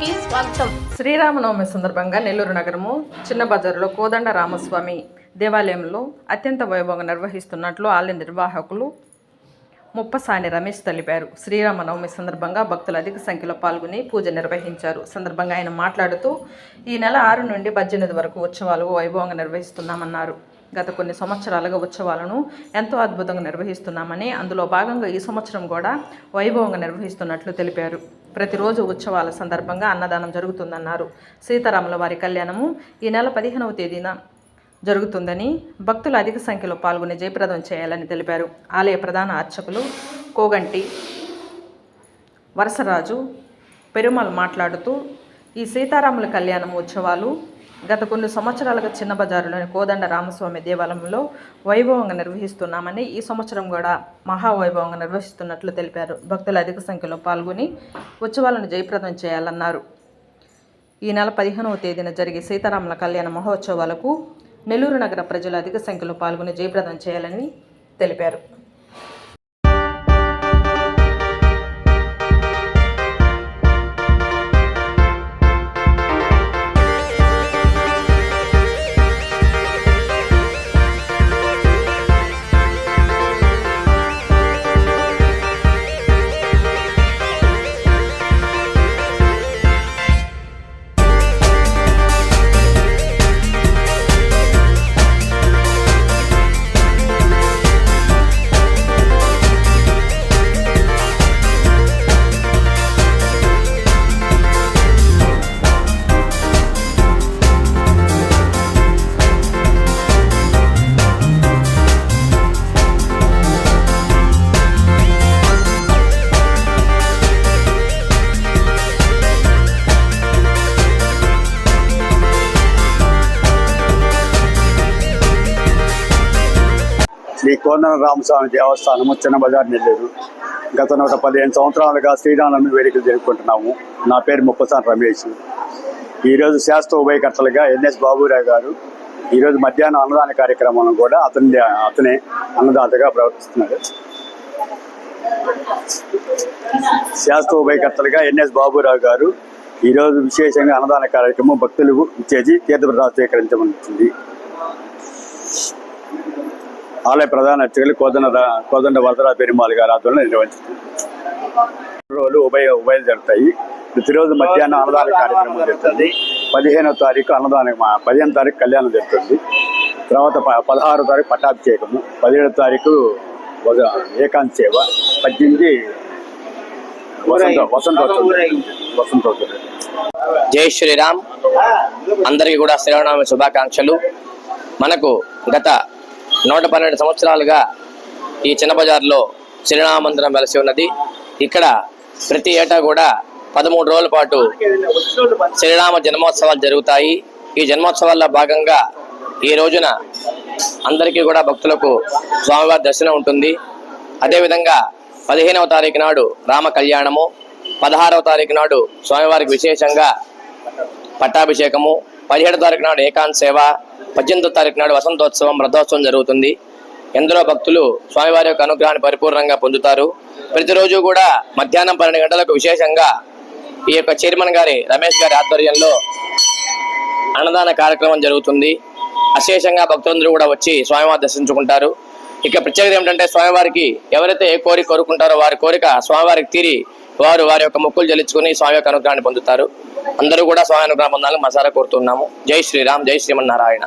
కి స్వాగతం. శ్రీరామనవమి సందర్భంగా నెల్లూరు నగరము చిన్న బజారులో కోదండ రామస్వామి దేవాలయంలో అత్యంత వైభవంగా నిర్వహిస్తున్నట్లు ఆలయ నిర్వాహకులు ముప్పసాని రమేష్ తెలిపారు. శ్రీరామనవమి సందర్భంగా భక్తులు అధిక సంఖ్యలో పాల్గొని పూజ నిర్వహించారు. సందర్భంగా ఆయన మాట్లాడుతూ ఈ నెల ఆరు నుండి పద్దెనిమిది వరకు ఉత్సవాలు వైభవంగా నిర్వహిస్తున్నామన్నారు. గత కొన్ని సంవత్సరాలుగా ఉత్సవాలను ఎంతో అద్భుతంగా నిర్వహిస్తున్నామని అందులో భాగంగా ఈ సంవత్సరం కూడా వైభవంగా నిర్వహిస్తున్నట్లు తెలిపారు. ప్రతిరోజు ఉత్సవాల సందర్భంగా అన్నదానం జరుగుతుందన్నారు. సీతారాముల వారి కళ్యాణము ఈ నెల పదిహేనవ తేదీన జరుగుతుందని భక్తులు అధిక సంఖ్యలో పాల్గొని జయప్రదం చేయాలని తెలిపారు. ఆలయ ప్రధాన అర్చకులు కోగంటి వరసరాజు పెరుమల్ మాట్లాడుతూ ఈ సీతారాముల కళ్యాణం ఉత్సవాలు గత కొన్ని సంవత్సరాలుగా చిన్న బజారులోని కోదండ రామస్వామి దేవాలయంలో వైభవంగా నిర్వహిస్తున్నామని ఈ సంవత్సరం కూడా మహావైభవంగా నిర్వహిస్తున్నట్లు తెలిపారు. భక్తులు అధిక సంఖ్యలో పాల్గొని ఉత్సవాలను జయప్రదం చేయాలన్నారు. ఈ నెల పదిహేనవ తేదీన జరిగే సీతారాముల కళ్యాణ మహోత్సవాలకు నెల్లూరు నగర ప్రజలు అధిక సంఖ్యలో పాల్గొని జయప్రదం చేయాలని తెలిపారు. శ్రీ రామస్వామి దేవస్థానము చిన్న బజార్ నెల్లూరు గత నూట పదిహేను సంవత్సరాలుగా శ్రీరామనవమి వేడుకలు జరుపుకుంటున్నాము. నా పేరు ముప్పసాని రమేష్. ఈరోజు శాస్త్ర ఉభయకర్తలుగా ఎన్ఎస్ బాబురావు గారు ఈరోజు మధ్యాహ్నం అన్నదాన కార్యక్రమం కూడా అతని అతనే అన్నదాతగా ప్రవర్తిస్తున్నాడు శాస్త్ర ఉభయకర్తలుగా ఎన్ఎస్ బాబురావు గారు ఈరోజు విశేషంగా అన్నదాన కార్యక్రమం భక్తులు ఇచ్చేసి తీర్థప్రసాదం స్వీకరించబడుతుంది ఆలయ ప్రధాన అర్చకులు కోదండ కోదండ వరదరా పెరుమాళ్ గారి ఆధ్వర్యంలో నిర్వహించారు. రోజులు ఉభయ ఉభయలు జరుగుతాయి. ప్రతిరోజు మధ్యాహ్నం అన్నదాన కార్యక్రమం జరుగుతుంది. పదిహేనో తారీఖు అన్నదాన పదిహేను తారీఖు కళ్యాణం జరుగుతుంది. తర్వాత పదహారో తారీఖు పట్టాభిషేకము. పదిహేడో తారీఖు ఏకాంత్ ఏకాంత సేవ. పద్దెనిమిది వసంత వసంతోత్సవం వసంతోత్సవం జై శ్రీరామ్. అందరికీ కూడా శ్రీరామనవమి శుభాకాంక్షలు. మనకు గత నూట పన్నెండు సంవత్సరాలుగా ఈ చిన్న బజార్లో శ్రీరామందిరం వెలసి ఉన్నది. ఇక్కడ ప్రతి ఏటా కూడా పదమూడు రోజుల పాటు శ్రీరామ జన్మోత్సవాలు జరుగుతాయి. ఈ జన్మోత్సవాల్లో భాగంగా ఈ రోజున అందరికీ కూడా భక్తులకు స్వామివారి దర్శనం ఉంటుంది. అదేవిధంగా పదిహేనవ తారీఖు నాడు రామ కళ్యాణము పదహారవ తారీఖు నాడు స్వామివారికి విశేషంగా పట్టాభిషేకము పదిహేడవ తారీఖు నాడు ఏకాంత్ సేవ పద్దెనిమిదో తారీఖు నాడు వసంతోత్సవం రథోత్సవం జరుగుతుంది. ఎందరో భక్తులు స్వామివారి యొక్క అనుగ్రహాన్ని పరిపూర్ణంగా పొందుతారు. ప్రతిరోజు కూడా మధ్యాహ్నం పన్నెండు గంటలకు విశేషంగా ఈ యొక్క చైర్మన్ గారి రమేష్ గారి ఆధ్వర్యంలో అన్నదాన కార్యక్రమం జరుగుతుంది. అశేషంగా భక్తులందరూ కూడా వచ్చి స్వామివారి దర్శించుకుంటారు. ఇక ప్రత్యేకత ఏమిటంటే స్వామివారికి ఎవరైతే ఏ కోరిక కోరుకుంటారో వారి కోరిక స్వామివారికి తీరి వారు వారి యొక్క మొక్కులు చెల్లించుకుని స్వామి యొక్క అనుగ్రహాన్ని పొందుతారు. అందరూ కూడా స్వామి అనుగ్రహం పొందాలని మసారా కోరుతున్నాము. జై శ్రీరామ్ జై శ్రీమన్నారాయణ.